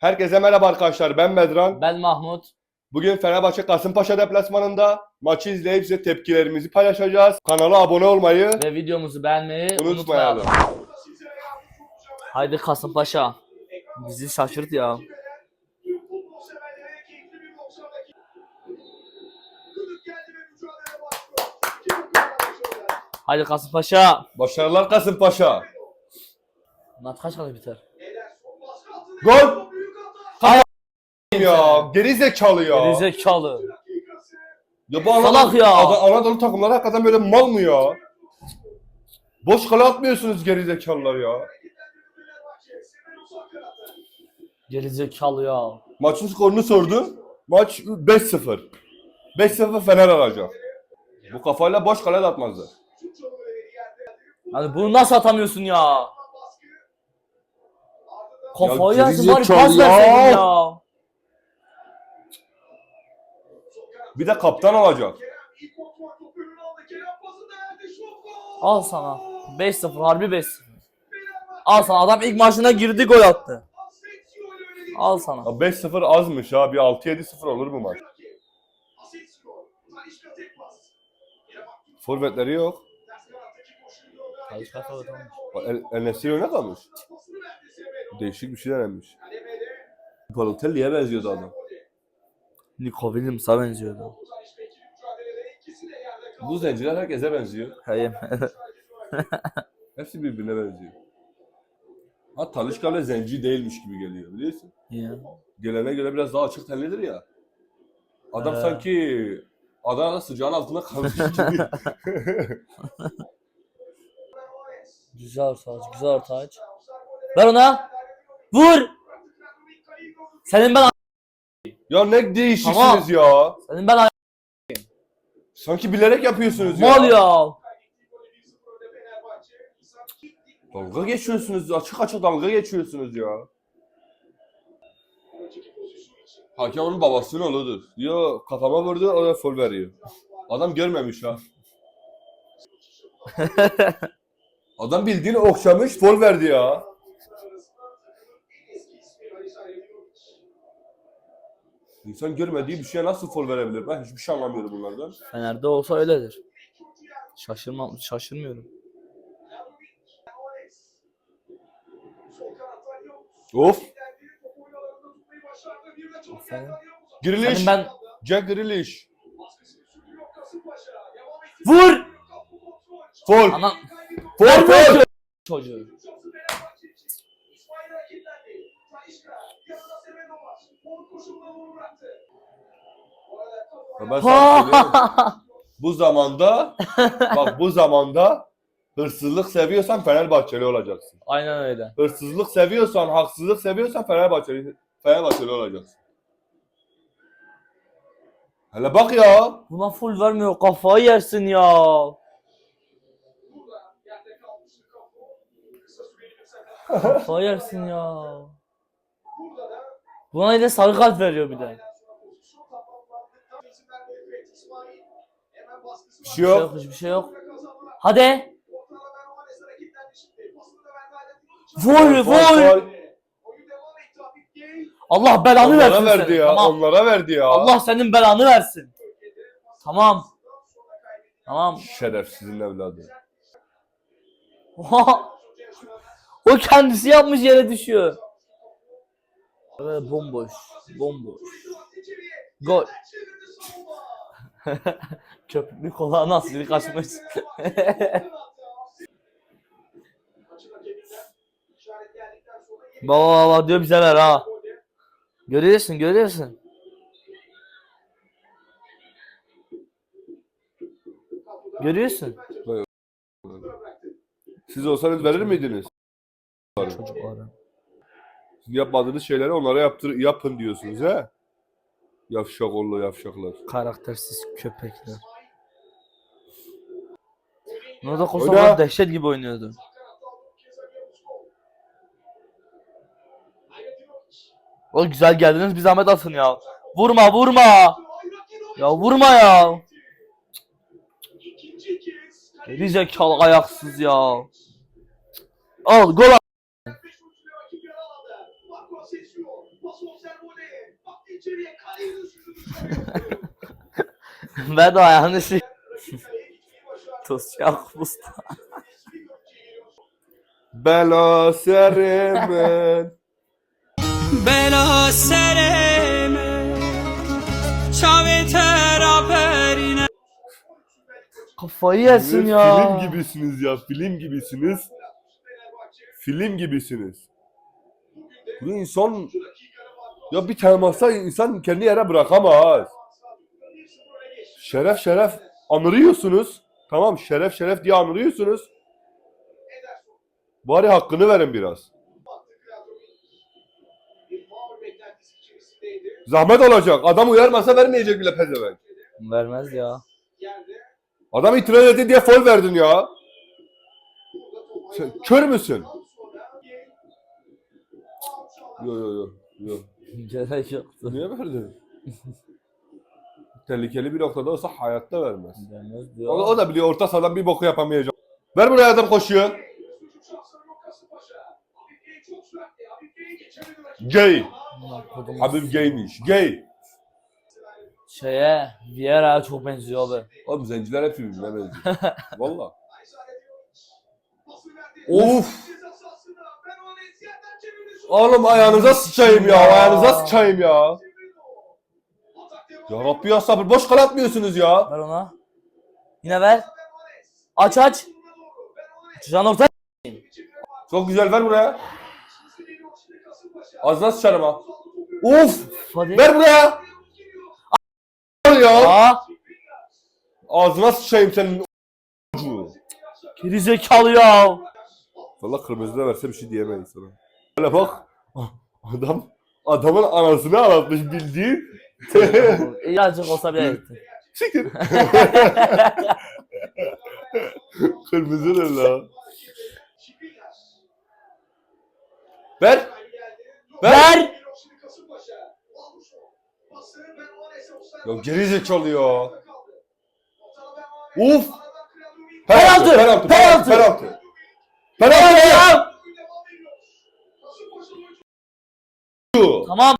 Herkese merhaba arkadaşlar. Ben Medran. Ben Mahmut. Bugün Fenerbahçe Kasımpaşa deplasmanında maçı izleyip size tepkilerimizi paylaşacağız. Kanala abone olmayı Ve videomuzu beğenmeyi unutmayalım. unutmayalım. Haydi Kasımpaşa. Bizi şaşırt ya. Haydi Kasımpaşa. Başarılar Kasımpaşa. Maç kaç kadar biter? Gol! Ya geri zekalı ya. Gerizekalı. Ya bu Anadolu, Salak ya. Ada- Anadolu takımları hakikaten böyle mal mı ya? Boş kale atmıyorsunuz geri zekalılar ya. Gerizekalı ya. Maçın skorunu sordu. Maç 5-0. 5-0 Fener alacak. Bu kafayla boş kale de atmazlar. Hani bunu nasıl atamıyorsun ya? Kafayı Ya yersin bari gerizekalı pas ya. verseydin ya. Bir de kaptan alacak. Al sana. 5-0 harbi 5-0. Al sana adam ilk maçına girdi gol attı. Al sana. Ya 5-0 azmış ha. Bir 6-7-0 olur bu maç. Forvetleri yok. El, El Nesiri ne kalmış? Değişik bir şey denenmiş. Balotelli'ye benziyordu adam. Nico Williams'a benziyordu. Bu zenciler herkese benziyor. Hayır. Hepsi birbirine benziyor. Ha Talişka ile zenci değilmiş gibi geliyor biliyorsun. Ya. Gelene göre biraz daha açık tenlidir ya. Adam Ee. sanki Adana'da sıcağın altında kalmış gibi. Güzel orta aç, güzel orta aç. Ver ona. Vur. Senin ben ya ne değişiksiniz Tamam. ya. senin ben Sanki bilerek yapıyorsunuz ya. mal ya. Dalga geçiyorsunuz. Açık açık dalga geçiyorsunuz ya. Hakem onun babasının oğludur. Diyor kafama vurdu o da fol veriyor. Adam görmemiş ha. Adam bildiğini okşamış fol verdi ya. İnsan görmediği bir şeye nasıl fol verebilir? Ben hiçbir şey anlamıyorum bunlardan. Fener'de olsa öyledir. Şaşırma, şaşırmıyorum. Of. Grealish. senin ben Jack Grealish. vur. Fol. Ana Fol fol. çocuğu. Ya Ben sana söyleyeyim. Bu zamanda bak bu zamanda hırsızlık seviyorsan Fenerbahçeli olacaksın. Aynen öyle. Hırsızlık seviyorsan, haksızlık seviyorsan Fenerbahçeli Fenerbahçeli olacaksın. Hele bak ya. Buna full vermiyor kafayı yersin ya. Kafayı yersin ya. Buna yine sarı kart veriyor bir de. Bir şey şey yok. yok, hiçbir şey yok. Hadi. Vur, vur. Allah belanı versin Onlara verdi seni. ya. Tamam. Onlara verdi ya. Allah senin belanı versin. Tamam. Tamam. Şerefsizin evladı. o kendisi yapmış yere düşüyor. Böyle bomboş. Bomboş. Gol. Köpüklü kola nasıl bir kaçmış. baba baba diyor bize ver ha. Görüyorsun görüyorsun. Görüyorsun. Siz olsanız verir miydiniz? Çocuklara. Yapmadığınız şeyleri onlara yaptır yapın diyorsunuz he? Yavşak oğlu yavşaklar. Karaktersiz köpekler. Oyna. Kosova dehşet gibi oynuyordu. O güzel geldiniz bir zahmet atın ya. Vurma vurma. Ya vurma ya. Geri zekalı ayaksız ya. Al gol içeriye kaleyi düşürdü dışarıya. Ver de ayağını şey. Rakip kaleye gitmeyi başardı. Tuzcak usta. Resmi görüntüye geliyor. Bela serimin. Bela sereme Çavetera perine Kafayı yersin Film ya. gibisiniz ya. Film gibisiniz. Film gibisiniz. Bu insan ya bir temasa insan kendi yere bırakamaz. 1-0 öne geçti. Şeref şeref anırıyorsunuz. Tamam şeref şeref diye anırıyorsunuz. Bari hakkını verin biraz. Zahmet olacak. Adam uyarmasa vermeyecek bile pezevenk. Vermez ya. Adam itiraz etti diye foul verdin ya. Sen kör müsün? Yo yo yo. yo. Gerek yoktu. Niye verdin? Tehlikeli bir noktada olsa hayatta vermez. O, diyor. o da biliyor orta sahadan bir boku yapamayacak. Ver buraya adam koşuyor. Gay. Habib gaymiş. Gay. Şeye, Vieira'ya çok benziyor abi. Oğlum zenciler hep birbirine benziyor. Valla. Of. Oğlum ayağınıza sıçayım ya. Ayağınıza sıçayım ya. Ya. Rabbi ya sabır. Boş kanatmıyorsunuz ya. Ver ona. Yine ver. Aç aç. Can orta. Çok güzel ver buraya. Ağzına sıçarım ha. Of. Hadi. Ver buraya. Ver ya. Aa, Ağzına sıçayım senin. geri zekalı ya. Valla kırmızı da verse bir şey diyemeyiz sana. Hele bak. Adam adamın anasını ağlatmış bildiğin. İyi azıcık olsa bile yetti. Siktir. Kırmızıdır la. Şikrinyar. Ver. Ver. Ver. Ya geri zekalı ya. Uf! Penaltı, Penaltı. penaltı. Penaltı. Penaltı. Penaltı. Ya. Tamam.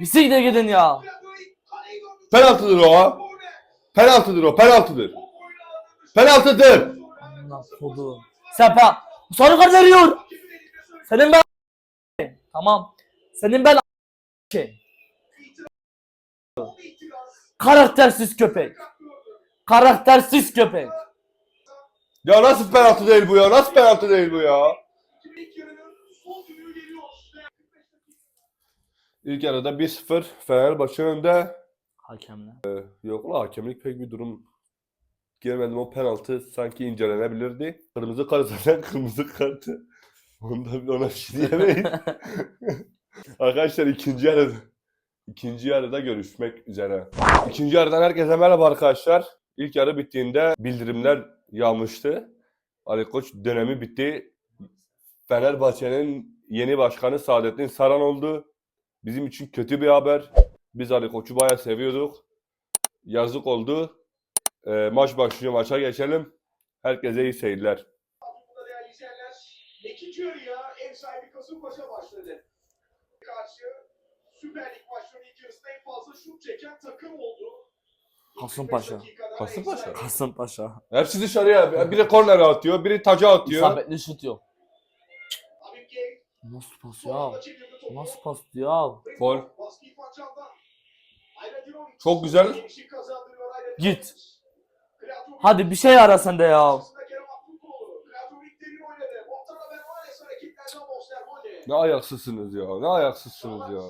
Bir siktir gidin ya. Penaltıdır o. Penaltıdır o. Penaltıdır. Penaltıdır. Amına kodu. Sepa. Sarı kart veriyor. Senin ben Tamam. Senin ben şey. Karaktersiz köpek. Karaktersiz köpek. Ya nasıl penaltı değil bu ya? Nasıl penaltı değil bu ya? İlk yarıda 1-0 Fenerbahçe önde. Hakemle. Yok la hakemlik pek bir durum görmedim. O penaltı sanki incelenebilirdi. Kırmızı kart zaten kırmızı kartı. Onda bir ona bir şey diyemeyiz. Arkadaşlar ikinci yarıda ikinci yarıda görüşmek üzere. İkinci yarıdan herkese merhaba arkadaşlar. İlk yarı bittiğinde bildirimler yağmıştı. Ali Koç dönemi bitti. Fenerbahçe'nin yeni başkanı Saadettin Saran oldu. Bizim için kötü bir haber. Biz Ali Koç'u bayağı seviyorduk. Yazık oldu. Ee, maç başlıyor. Maça geçelim. Herkese iyi seyirler. Değerli izleyenler, ikinci yarıya ev sahibi Kasımpaşa başladı. Karşı Süper Lig maçlarının ilk yarısında en fazla şut çeken takım oldu. Kasımpaşa. 25 dakikada ev Kasımpaşa. Kasımpaşa. Hepsi dışarıya. Biri korner atıyor, biri taca atıyor. İsabetli şut yok. Nasıl pas ya? Nasıl pas? Gol. İrfan Can'dan. Ayradirovic. Çok güzel. Git. Hadi bir şey ara sen de ya. Ne ayaksızsınız ya. Ne ayaksızsınız ya.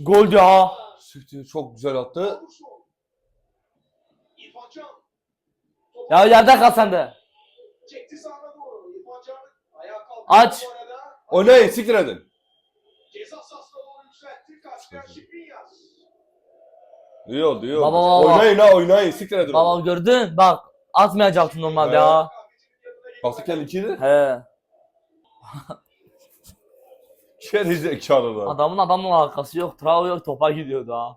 Gol ya. Siktir çok güzel attı. Ya yerde kal sen de. Çekti sağına doğru. İrfan Can ayağa kalktı. Aç. Bu arada O ne? Siktir edin. Ceza sahasına doğru yükseltti. İyi oldu iyi oldu. Baba, baba. Oynayın ha oynayın. Siktir edin. Baba gördün? Bak atmayacaktın normalde ya. Baktı kendi ikiydi. He. Geri zekalı lan. Adamın adamla alakası yok. Trao yok topa gidiyor daha.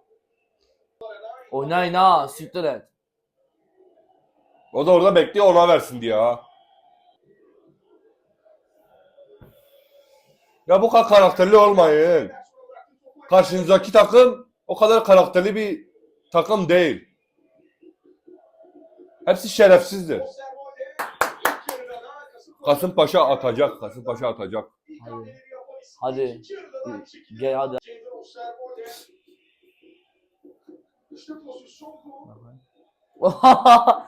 Oynayın ha. Siktir et. O da orada bekliyor ona versin diye ha. Ya bu kadar karakterli olmayın. Karşınızdaki takım o kadar karakterli bir takım değil. Hepsi şerefsizdir. Kasımpaşa atacak, Kasımpaşa atacak. Hadi. Hadi. Gel hadi.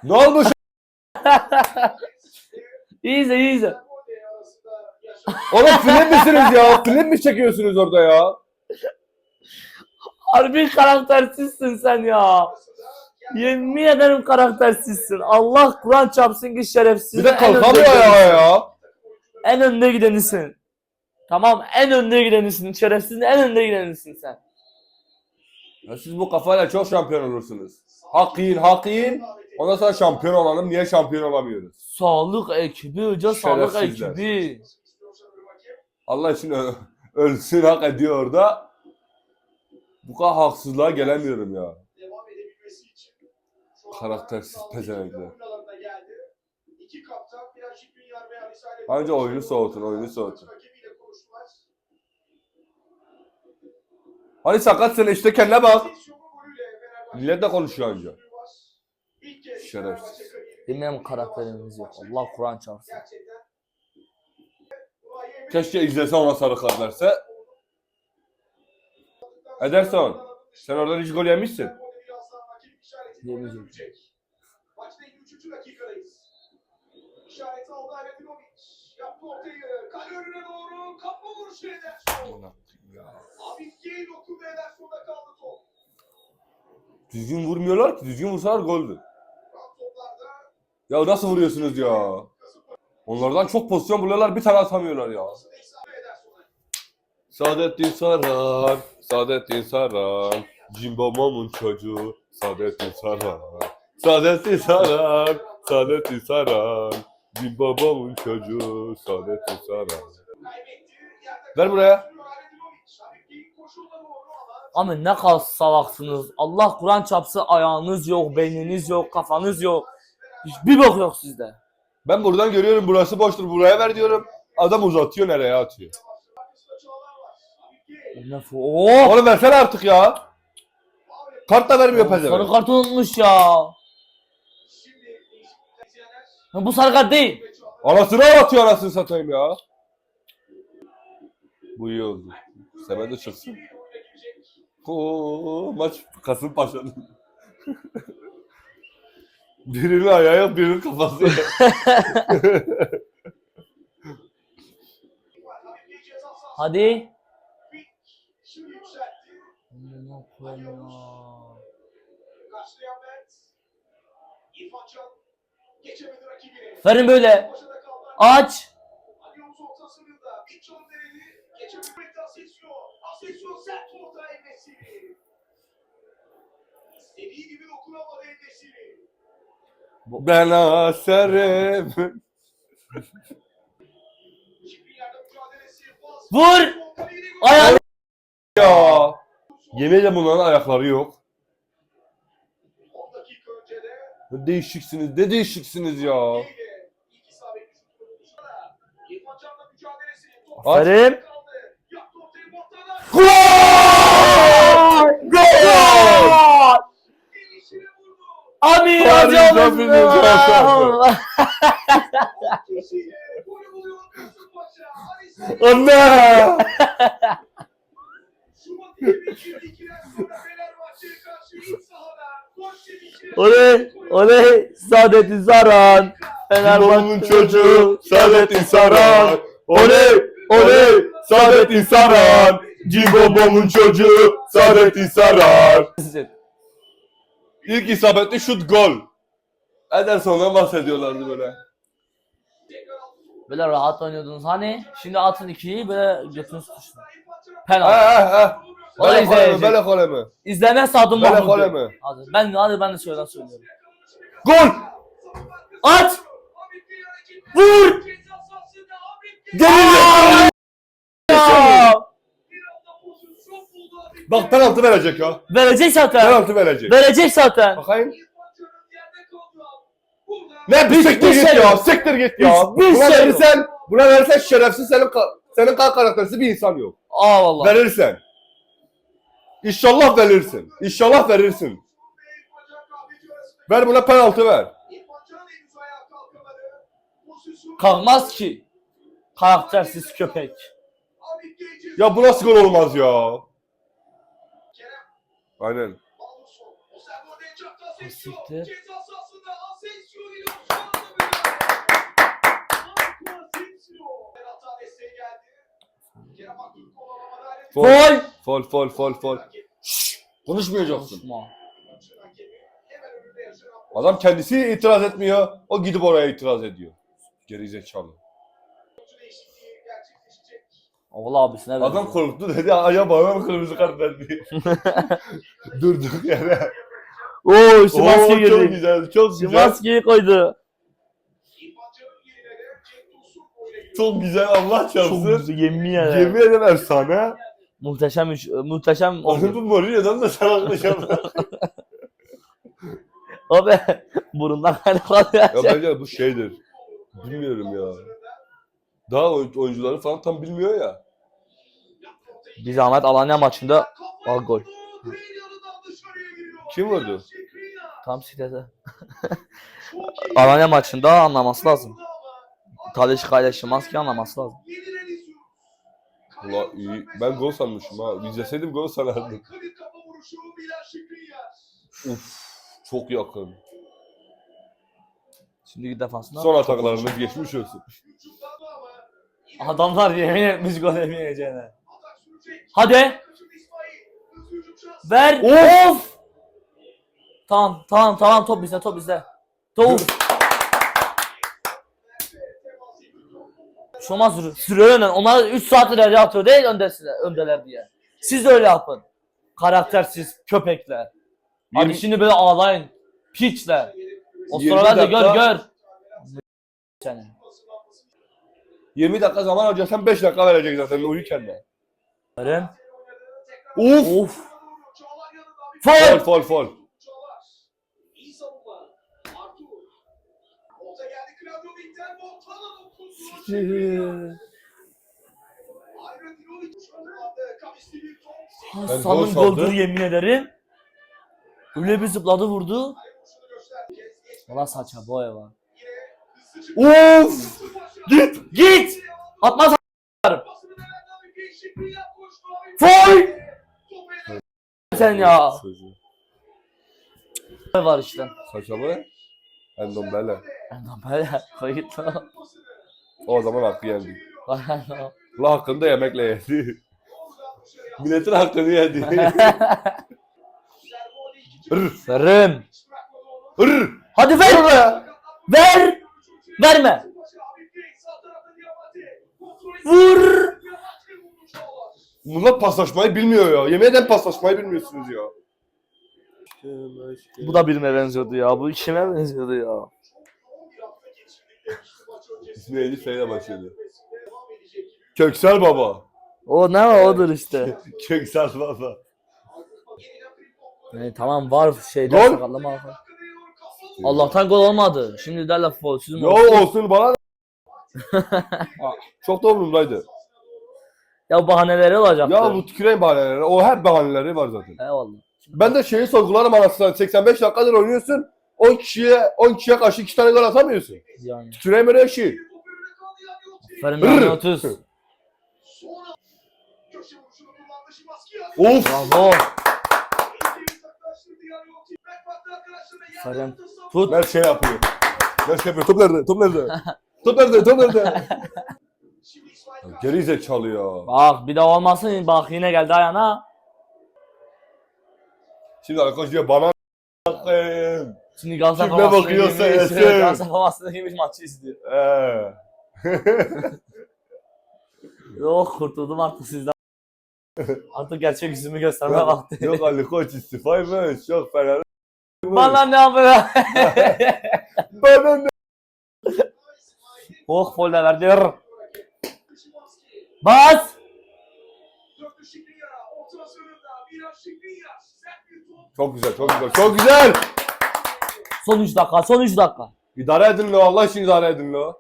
Ne olmuş? iyi izle Oğlum film misiniz ya? Film mi çekiyorsunuz orada ya? Harbi karaktersizsin sen ya. Yemin ederim karaktersizsin. Allah Kur'an çarpsın ki şerefsiz. Bir de kalkamıyor ayağa ya. En önde gidenisin. Tamam en önde gidenisin. Şerefsizin en önde gidenisin sen. ya. Siz bu kafayla çok şampiyon olursunuz. Hak yiyin, hak yiyin. Ondan sonra şampiyon olalım. Niye şampiyon olamıyoruz? Sağlık ekibi hoca sağlık Şerefsizler. ekibi. Allah için ölsün hak ediyor orada. Bu kadar haksızlığa gelemiyorum ya. devam edebilmesi için şu anda Karaktersiz Salih Bence oyunu soğutun, oyunu soğutun. Hani sakatsın işte kendine bak. Millet de konuşuyor anca. Şerefsiz. Benim karakterimiz yok. Allah Kur'an çarpsın. Keşke izlese ona sarı kart verse. Ederson, Sen oradan hiç gol yemişsin. Maçta 53. dakikadayız. İşaret aldı Aretinovic. Yaptı ortayı. Kale önüne doğru. Kapma vuruşu Ederson. Abi Gale dokundu Ederson'da kaldı top. Düzgün vurmuyorlar ki. Düzgün vursalar goldü. Ya nasıl vuruyorsunuz ya? Onlardan çok pozisyon buluyorlar bir tane atamıyorlar ya. Saadettin Saran, Saadettin Saran, Jimbo çocuğu, Saadettin Saran. Saadettin Saran, Saadettin Saran, Jimbo çocuğu, Saadettin Saran. Ver buraya. Ama ne kadar salaksınız. Allah Kur'an çarpsın ayağınız yok, beyniniz yok, kafanız yok. Hiçbir bok yok sizde. Ben buradan görüyorum burası boştur buraya ver diyorum. Adam uzatıyor nereye atıyor. Oh! Oğlum versene artık ya. Kart da vermiyor Sarı pezevenk. kart unutmuş ya. Ya Bu sarı kart değil. Anasını ağlatıyor anasını satayım ya. Bu iyi oldu. Semen de çıksın. Oo, maç Kasımpaşa'nın. birinin ayağı birinin kafası. Hadi. Amına koyayım ya. Verin böyle. Aç. İstediği gibi dokunamadı Ben. Pas. Vur. Ayağını. ya. Yemin ederim bunların ayakları yok. 10 dakika önce de Ne değişiksiniz, ne değişiksiniz ya. Gale ilk isabet şutunu buluşlara. İrfan Can'la mücadelesi. Top Aferin. kaldı. Yaptı ortayı Morta'dan. Gol! Gol! Gelişine vurdu. Amir Paris hocam. Saint-Germain Kişiyle golü buluyor Kasımpaşa. Ali Sami Anne! Şubat 2022'den sonra Fenerbahçe'ye karşı iç sahada gol sevinci. Oley! Oley! Saadettin Saran. Babamın çocuğu Saadettin Saran. Oley! Oley! Saadettin Saran. Cimbombo'mun çocuğu Saadettin Saran. İlk isabetli şut gol. Ederson'dan bahsediyorlardı böyle. Böyle rahat oynuyordunuz hani. Şimdi atın ikiyi böyle götünüz tutuştu. Ha Penaltı. ha ha. O da Böyle kole mi? izleyecek. Böyle kole mi? İzlemezse adım Böyle Mahmut. kole mi? Hadi ben hadi ben de söylen söylüyorum. Gol! At! Vur! Gelin! Bak penaltı verecek ya. Verecek zaten. Penaltı verecek. Verecek zaten. Bakayım. Ne bir siktir git şey ya. Siktir git ya. Hiçbir Buna şey verirsen, buna verirsen şerefsiz senin Senin kadar karaktersiz bir insan yok. Aa vallahi. Verirsen. İnşallah verirsin. İnşallah verirsin. Ver buna penaltı ver. Kalkmaz ki. Karaktersiz köpek. Ya bu nasıl gol olmaz ya? Aynen. Siktir. Gol. Fol fol fol fol. Konuşmayacaksın. Konuşma. Adam kendisi itiraz etmiyor. O gidip oraya itiraz ediyor. Geri zekalı. Oğul abisine Adam benziyor. korktu dedi. Aya bana mı kırmızı kart verdi? Durduk yere. Oo Oo, Şimanski çok girdi. güzel. Çok güzel. Şimanski'yi koydu. Çok güzel Allah Çok çarpsın. güzel yemin ederim. Yemin ederim efsane. Muhteşem üç, muhteşem Onu bu Mourinho'dan da sana anlaşalım. Abi burundan kaynaklanıyor. ya bence bu şeydir. Bilmiyorum ya. Daha oyun- oyuncuları falan tam bilmiyor ya. Bir zahmet Alanya maçında Al gol. Kim vurdu? tam sitede. Alanya maçında anlaması lazım. Tadej ile Şimanski anlaması lazım. Ulan iyi. Ben gol sanmışım ha. İzleseydim gol sanardım. Uf. Çok yakın. Şimdiki defansında. Son ataklarımız geçmiş olsun. Adamlar yemin etmiş gol yemeyeceğine. Hadi ver. Of. Tamam tamam tamam top bizde top bizde. Top. Sürü. Sürüyor önden. Onlar 3 saat ileri atıyor değil öndesine, öndeler diye. Siz de öyle yapın. Karaktersiz köpekler. Hadi şimdi böyle ağlayın. Piçler. O 20 sıralarda gör gör. Seni. 20 dakika zaman harcasan 5 dakika verecek zaten uyurken de. Eren. Uf. Of. Bir Fol Fol. fol fol. Hasan'ın gol saldı. goldür yemin ederim. Öyle bir zıpladı vurdu. Valla saçma boya var. Of. Git. Git! Atmaz Pasını ele- sen ya. Sözü. var işte. Saçma mı? Endombele. Ondan böyle kayıtlı. O zaman hakkı yendi. La hakkını da yemekle yedi. Milletin hakkını yedi. Sarım. Hır. Hadi ver be. Ver. Verme. Vur. Bunlar paslaşmayı bilmiyor ya. Yemin ederim paslaşmayı bilmiyorsunuz ya. Bu da birine benziyordu ya. Bu kime benziyordu ya? İsmi Elif Fey'le başladı. Köksal Baba. O ne o odur işte. Köksal Baba. Yani tamam var şeyden Gol. sakatlama falan. Allah'tan gol olmadı. Şimdi derler faulsüz mü? Yo olsun bana? Çok da umurumdaydı. Ya bahaneleri olacaktı. Ya bu tüküreyim bahaneleri. O hep bahaneleri var zaten. Eyvallah. Ben de şeyi sorgularım anasını. 85 dakikadır oynuyorsun. 10 kişiye 10 kişiye karşı 2 tane gol atamıyorsun. Yani. Tüküreyim öyle şey. Mehmet 30. Of. Bravo. Ferin. Tut. Mer şey yapıyor. Mer şey yapıyor. Top nerede? Top nerede? Top nerede? Top nerede? Geri zekalı ya. Bak bir de olmasın bak yine geldi ayağına. Şimdi arkadaş diyor bana bakayım. Şimdi Galatasaray Kimle Favası'nın bakıyorsa gibi- yesin. Galatasaray gibi maçı izliyor. Ee. Yok kurtuldum artık sizden. artık gerçek yüzümü gösterme vakti. Yok Ali Koç istifaymış. Yok Fener. Bana ne yapıyor? Bana ne? oh folle verdi. Bas. Çok güzel, çok güzel, çok güzel. Son 3 dakika, son 3 dakika. İdare edin lo, Allah için idare edin lo.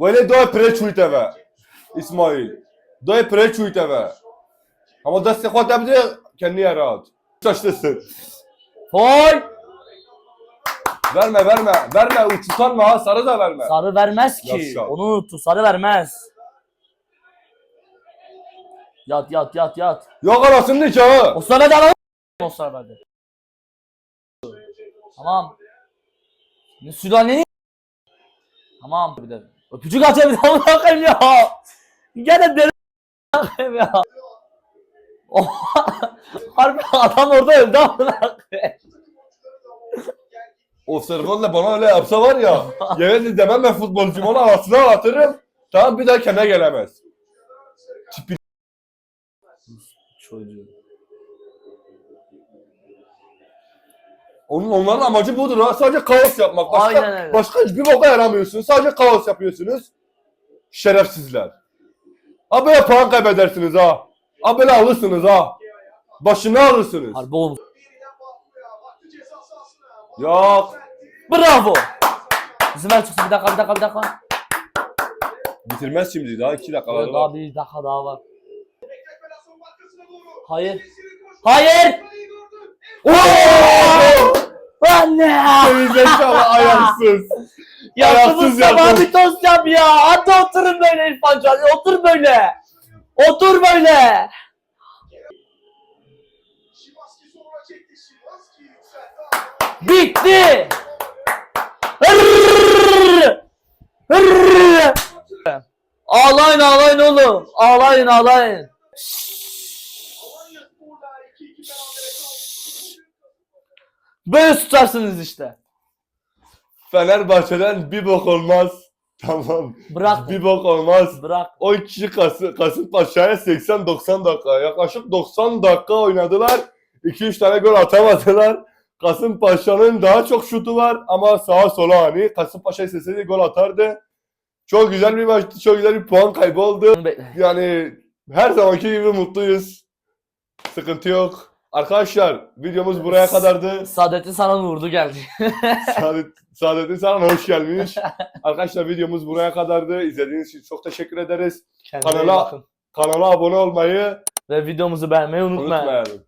Böyle doğa preçuiteve. İsmail. Doğa preçuiteve. Ama deste xwate kendi yere at. Şaşlısın. Foy! Verme verme. Verme uçutanma ha sarı da verme. Sarı vermez ki. Yaşa. Onu unuttu. Sarı vermez. Yat yat yat yat. Yok arasın nikahı. Osman hadi alalım. Osman hadi. Tamam. Ne Südani'nin Tamam bir de. Öpücük atıyor bir daha bırakayım ya. Gene deli bırakayım ya. Harbi adam orada öldü amına koyayım. O Serkan'la bana öyle yapsa var ya. yemin demem ben futbolcuyum onu havasına atırım. Tamam bir daha kendine gelemez. Çocuğu. Onun onların amacı budur ha. Sadece kaos yapmak. Başka, Aynen öyle. başka hiçbir boka yaramıyorsunuz. Sadece kaos yapıyorsunuz. Şerefsizler. Ha böyle puan kaybedersiniz ha. Ha böyle alırsınız ha. Başını alırsınız. Harbi oğlum. Yok. Bravo. Zımer çıksın bir dakika bir dakika bir dakika. Bitirmez şimdi daha iki Evet, var. daha bir dakika daha var. Hayır. Hayır. Oo! Anne. Gerizekalı ayaksız. Ya Ayaksız Mustafa yaptın. bir tost yap ya. Hadi oturun böyle İrfan Can. Otur böyle. Otur böyle. Bitti. Ağlayın ağlayın oğlum. Ağlayın ağlayın. Alanya Spor'da 2-2 berabere kaldı. Böyle tutarsınız işte. Fenerbahçe'den bir bok olmaz. Tamam. Bırak. Bir bok olmaz. Bırak. 10 kişi Kasım, Kasımpaşa'ya 80-90 dakika. Yaklaşık 90 dakika oynadılar. 2-3 tane gol atamadılar. Kasımpaşa'nın daha çok şutu var ama sağa sola hani. Kasımpaşa isteseydi gol atardı. Çok güzel bir maçtı. Çok güzel bir puan kaybı oldu. Yani her zamanki gibi mutluyuz. Sıkıntı yok. Arkadaşlar videomuz buraya kadardı. Saadettin sana vurdu geldi. Saadet, Saadettin sana hoş gelmiş. Arkadaşlar videomuz buraya kadardı. İzlediğiniz için çok teşekkür ederiz. Kendinize iyi Kanala- bakın. Kanala abone olmayı Ve videomuzu beğenmeyi unutmayın. unutmayalım.